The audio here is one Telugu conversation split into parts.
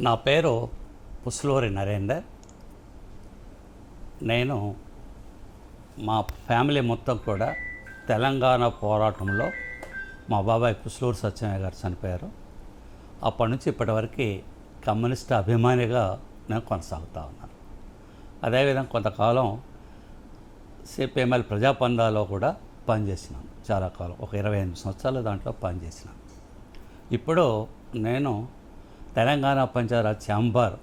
నా పేరు పుస్లూరి నరేందర్. నేను మా ఫ్యామిలీ మొత్తం కూడా తెలంగాణ పోరాటంలో మా బాబాయ్ పుస్లూరు సత్యమయ్య గారు చనిపోయారు. అప్పటి నుంచి ఇప్పటివరకు కమ్యూనిస్ట్ అభిమానిగా నేను కొనసాగుతూ ఉన్నాను. అదేవిధంగా కొంతకాలం సిపిఎంఎల్ ప్రజాపందాలో కూడా పనిచేసినాను. చాలా కాలం ఒక ఇరవై ఎనిమిది సంవత్సరాలు దాంట్లో పనిచేసినాను. ఇప్పుడు నేను తెలంగాణ పంచాయత్ ఛాంబర్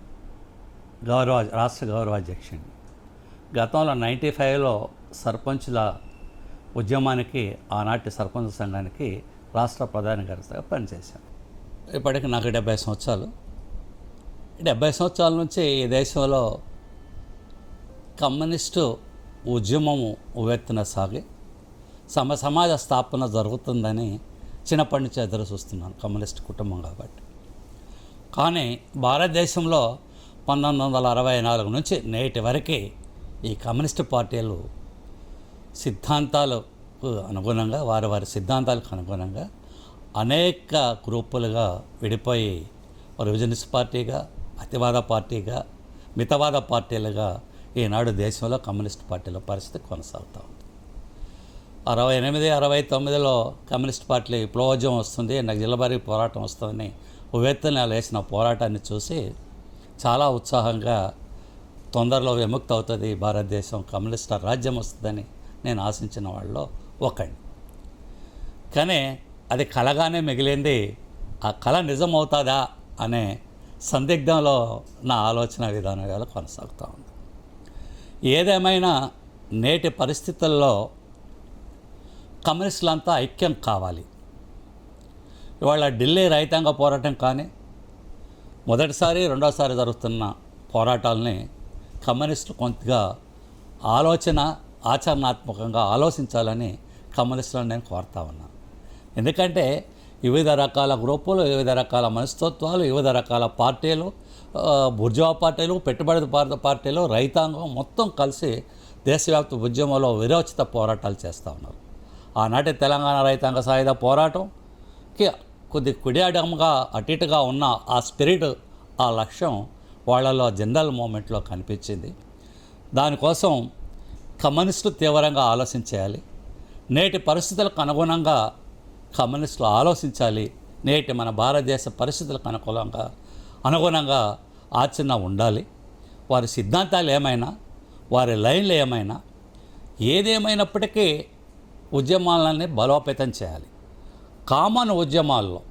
గౌరవ రాష్ట్ర గౌరవాధ్యక్షుడిని గతంలో నైంటీ ఫైవ్లో సర్పంచుల ఉద్యమానికి ఆనాటి సర్పంచ్ సంఘానికి రాష్ట్ర ప్రధాన కార్యదర్శిగా పనిచేశాను ఇప్పటికి నాకు డెబ్బై సంవత్సరాలు. డెబ్బై సంవత్సరాల నుంచి ఈ దేశంలో కమ్యూనిస్టు ఉద్యమము ఉవ్వెత్తున సాగి సమ సమాజ స్థాపన జరుగుతుందని చిన్నప్పటి నుంచి ఎదురు చూస్తున్నాను కమ్యూనిస్ట్ కుటుంబం కాబట్టి. కానీ భారతదేశంలో పంతొమ్మిది వందల అరవై నాలుగు నుంచి నేటి వరకు ఈ కమ్యూనిస్ట్ పార్టీలు సిద్ధాంతాలకు అనుగుణంగా వారి వారి సిద్ధాంతాలకు అనుగుణంగా అనేక గ్రూపులుగా విడిపోయి రివిజనిస్ట్ పార్టీగా అతివాద పార్టీగా మితవాద పార్టీలుగా ఈనాడు దేశంలో కమ్యూనిస్ట్ పార్టీల పరిస్థితి కొనసాగుతూ ఉంది. అరవై ఎనిమిది అరవై తొమ్మిదిలో కమ్యూనిస్ట్ పార్టీ విప్లవోద్యమం వస్తుంది నక్సలబారీ పోరాటం వస్తుందని ఉవ్వెత్తున లేచిన పోరాటాన్ని చూసి చాలా ఉత్సాహంగా తొందరలో విముక్తి అవుతుంది భారతదేశం కమ్యూనిస్ట్ రాజ్యం వస్తుందని నేను ఆశించిన వాళ్ళలో ఒకటి కానీ అది కలగానే మిగిలింది ఆ కళ నిజమవుతుందా అనే సందిగ్ధంలో నా ఆలోచన విధానాలు కొనసాగుతూ ఉంది. ఏదేమైనా నేటి పరిస్థితుల్లో కమ్యూనిస్టులంతా ఐక్యం కావాలి. ఇవాళ ఢిల్లీ రైతాంగ పోరాటం కానీ మొదటిసారి రెండోసారి జరుగుతున్న పోరాటాలని కమ్యూనిస్టులు కొంతగా ఆలోచన ఆచరణాత్మకంగా ఆలోచించాలని కమ్యూనిస్టులను నేను కోరుతా ఉన్నాను ఎందుకంటే వివిధ రకాల గ్రూపులు వివిధ రకాల మనస్తత్వాలు వివిధ రకాల పార్టీలు బుర్జవా పార్టీలు పెట్టుబడి పార్టీలు రైతాంగం మొత్తం కలిసి దేశవ్యాప్త ఉద్యమంలో విరోచిత పోరాటాలు చేస్తూ ఉన్నారు. ఆనాటి తెలంగాణ రైతాంగ సాయుధ పోరాటంకి కొద్ది కుడియాడంగా అటు ఇటుగా ఉన్న ఆ స్పిరిట్ ఆ లక్ష్యం వాళ్ళలో జనరల్ మూమెంట్లో కనిపించింది. దానికోసం కమ్యూనిస్టులు తీవ్రంగా ఆలోచించాలి నేటి పరిస్థితులకు అనుగుణంగా కమ్యూనిస్టులు ఆలోచించాలి. నేటి మన భారతదేశ పరిస్థితులకు అనుకూలంగా అనుగుణంగా ఆచరణ ఉండాలి. వారి సిద్ధాంతాలు ఏమైనా వారి లైన్లు ఏమైనా ఏదేమైనప్పటికీ ఉద్యమాలని బలోపేతం చేయాలి. కామన్ ఉద్యమాల్లో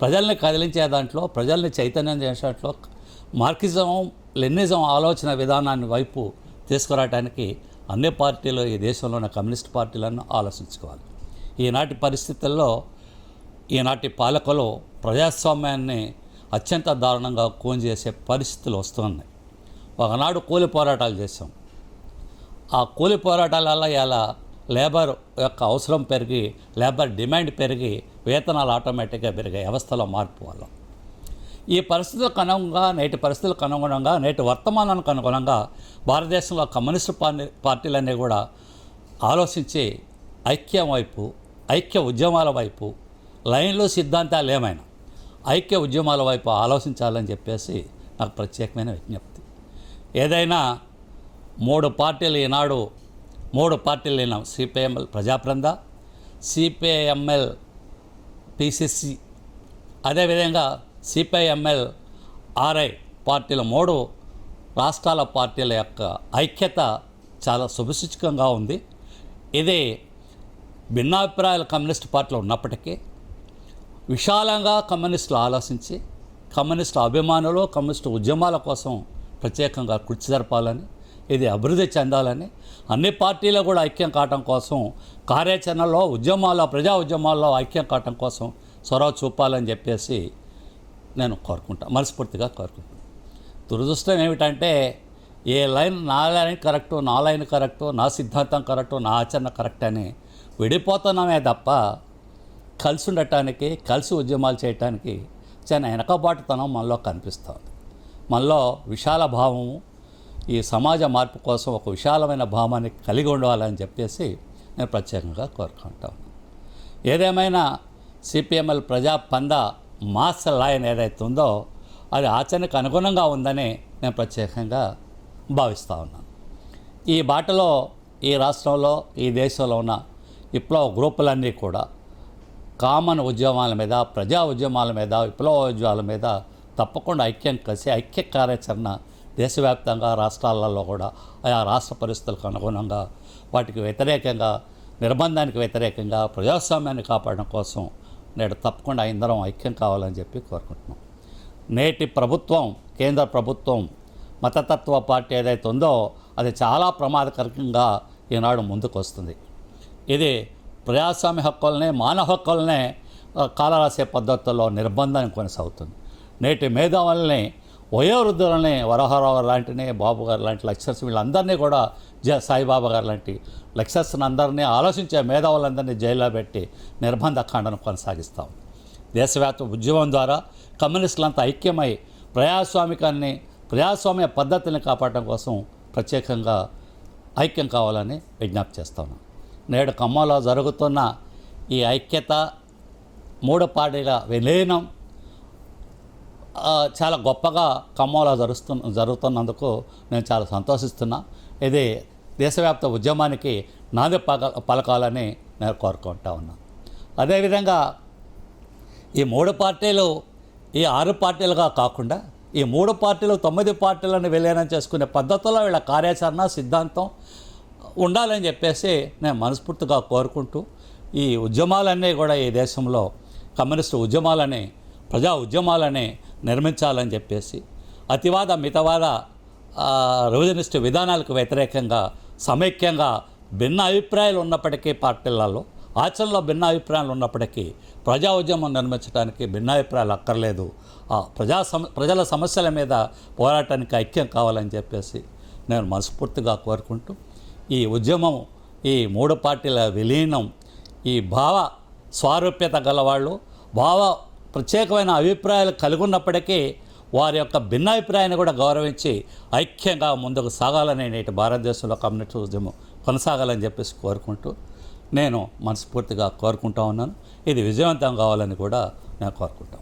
ప్రజల్ని కదిలించే దాంట్లో ప్రజల్ని చైతన్యం చేసే దాంట్లో మార్కిజం లెనిజం ఆలోచన విధానాన్ని వైపు తీసుకురావడానికి అన్ని పార్టీలు ఈ దేశంలో ఉన్న కమ్యూనిస్ట్ పార్టీలను ఆలోచించుకోవాలి. ఈనాటి పరిస్థితుల్లో ఈనాటి పాలకులు ప్రజాస్వామ్యాన్ని అత్యంత దారుణంగా కూని చేసే పరిస్థితులు వస్తున్నాయి. ఒకనాడు కూలి పోరాటాలు చేసాం ఆ కూలి పోరాటాల వల్ల ఇలా లేబర్ యొక్క అవసరం పెరిగి లేబర్ డిమాండ్ పెరిగి వేతనాలు ఆటోమేటిక్గా పెరిగే వ్యవస్థలో మార్పు వల్ల ఈ పరిస్థితులకు అనుగుణంగా నేటి పరిస్థితులకు అనుగుణంగా నేటి వర్తమానానికి అనుగుణంగా భారతదేశంలో కమ్యూనిస్టు పార్టీ పార్టీలన్నీ కూడా ఆలోచించి ఐక్యం వైపు ఐక్య ఉద్యమాల వైపు లైన్లు సిద్ధాంతాలు ఏమైనా ఐక్య ఉద్యమాల వైపు ఆలోచించాలని చెప్పేసి నాకు ప్రత్యేకమైన విజ్ఞప్తి. ఏదైనా మూడు పార్టీలు ఈనాడు మూడు పార్టీలు సిపిఎంఎల్ ప్రజాప్రంద సిపిఐఎంఎల్ పిసిసి. అదేవిధంగా సిపిఐఎంఎల్ ఆర్ఐ పార్టీల మూడు రాష్ట్రాల పార్టీల యొక్క ఐక్యత చాలా శుభసూచకంగా ఉంది. ఇది భిన్నాభిప్రాయాలు కమ్యూనిస్ట్ పార్టీలో ఉన్నప్పటికీ విశాలంగా కమ్యూనిస్టులు ఆలోచించి కమ్యూనిస్టు అభిమానులు కమ్యూనిస్టు ఉద్యమాల కోసం ప్రత్యేకంగా కృషి జరపాలని ఇది అభివృద్ధి చెందాలని అన్ని పార్టీలు కూడా ఐక్యం కావటం కోసం కార్యాచరణలో ఉద్యమాల్లో ప్రజా ఉద్యమాల్లో ఐక్యం కావటం కోసం చొరవ చూపాలని చెప్పేసి నేను కోరుకుంటాను మనస్ఫూర్తిగా కోరుకుంటాను దురదృష్టం ఏమిటంటే ఏ లైన్ నా లైన్ కరెక్టు నా లైన్ కరెక్టు నా సిద్ధాంతం కరెక్టు నా ఆచరణ కరెక్ట్ అని విడిపోతున్నామే తప్ప కలిసి ఉండటానికి కలిసి ఉద్యమాలు చేయటానికి చాలా వెనకబాటుతనం మనలో కనిపిస్తుంది. మనలో విశాల భావము ఈ సమాజ మార్పు కోసం ఒక విశాలమైన భావాన్ని కలిగి ఉండాలని చెప్పేసి నేను ప్రత్యేకంగా కోరుకుంటాను ఏదేమైనా సిపిఎంఎల్ ప్రజా పంద మాస్ లైన్ ఏదైతే ఉందో అది ఆచరణకు అనుగుణంగా ఉందని నేను ప్రత్యేకంగా భావిస్తూ ఉన్నాను. ఈ బాటలో ఈ రాష్ట్రంలో ఈ దేశంలో ఉన్న విప్లవ గ్రూపులన్నీ కూడా కామన్ ఉద్యమాల మీద ప్రజా ఉద్యమాల మీద విప్లవ ఉద్యమాల మీద తప్పకుండా ఐక్యం కలిసి ఐక్య కార్యాచరణ దేశవ్యాప్తంగా రాష్ట్రాలలో కూడా ఆయా రాష్ట్ర పరిస్థితులకు అనుగుణంగా వాటికి వ్యతిరేకంగా నిర్బంధానికి వ్యతిరేకంగా ప్రజాస్వామ్యాన్ని కాపాడడం కోసం నేడు తప్పకుండా ఇందరం ఐక్యం కావాలని చెప్పి కోరుకుంటున్నాం. నేటి ప్రభుత్వం కేంద్ర ప్రభుత్వం మతతత్వ పార్టీ ఏదైతే ఉందో అది చాలా ప్రమాదకరంగా ఈనాడు ముందుకు వస్తుంది ఇది ప్రజాస్వామ్య హక్కులనే మానవ హక్కులనే కాలరాసే పద్ధతుల్లో నిర్బంధం కొనసాగుతుంది. నేటి మేధావుల్ని వయోవృద్ధులని వరహరావు లాంటినే బాబు గారు లాంటి లెక్చర్స్ వీళ్ళందరినీ కూడా జ సాయిబాబా గారు లాంటి లెక్చర్స్ని అందరినీ ఆలోచించే మేధావులందరినీ జైల్లో పెట్టి నిర్బంధ ఖండను కొనసాగిస్తాం. దేశవ్యాప్త ఉద్యమం ద్వారా కమ్యూనిస్టులంతా ఐక్యమై ప్రజాస్వామికాన్ని ప్రజాస్వామ్య పద్ధతిని కాపాడడం కోసం ప్రత్యేకంగా ఐక్యం కావాలని విజ్ఞప్తి చేస్తాను. నేడు ఖమ్మంలో జరుగుతున్న ఈ ఐక్యత మూడు పార్టీల విలీనం చాలా గొప్పగా ఖమ్మంలో జరుస్తు జరుగుతున్నందుకు నేను చాలా సంతోషిస్తున్నా. ఇది దేశవ్యాప్త ఉద్యమానికి నాంది పగ పలకాలని నేను కోరుకుంటా ఉన్నా. అదేవిధంగా ఈ మూడు పార్టీలు ఈ ఆరు పార్టీలుగా కాకుండా ఈ మూడు పార్టీలు తొమ్మిది పార్టీలను విలీనం చేసుకునే పద్ధతిలో వీళ్ళ కార్యాచరణ సిద్ధాంతం ఉండాలని చెప్పేసి నేను మనస్ఫూర్తిగా కోరుకుంటూ ఈ ఉద్యమాలన్నీ కూడా ఈ దేశంలో కమ్యూనిస్టు ఉద్యమాలని ప్రజా ఉద్యమాలని నిర్మించాలని చెప్పేసి అతివాద మితవాద ఆ, రివిజనిస్ట్ విధానాలకు వ్యతిరేకంగా సమైక్యంగా భిన్న అభిప్రాయాలు ఉన్నప్పటికీ పార్టీలలో ఆచరణలో భిన్న అభిప్రాయాలు ఉన్నప్పటికీ ప్రజా ఉద్యమం నిర్మించడానికి భిన్నాభిప్రాయాలు అక్కర్లేదు. ఆ ప్రజా సమ ప్రజల సమస్యల మీద పోరాటానికి ఐక్యం కావాలని చెప్పేసి నేను మనస్ఫూర్తిగా కోరుకుంటూ ఈ ఉద్యమం ఈ మూడు పార్టీల విలీనం ఈ భావ స్వారూప్యత గలవాళ్ళు భావ ప్రత్యేకమైన అభిప్రాయాలు కలిగి ఉన్నప్పటికీ వారి యొక్క భిన్నాభిప్రాయాన్ని కూడా గౌరవించి ఐక్యంగా ముందుకు సాగాలని నేటి భారతదేశంలో కమ్యూనిస్ట్ ఉద్యమం కొనసాగాలని చెప్పేసి కోరుకుంటూ నేను మనస్ఫూర్తిగా కోరుకుంటా ఉన్నాను. ఇది విజయవంతం కావాలని కూడా నేను కోరుకుంటాను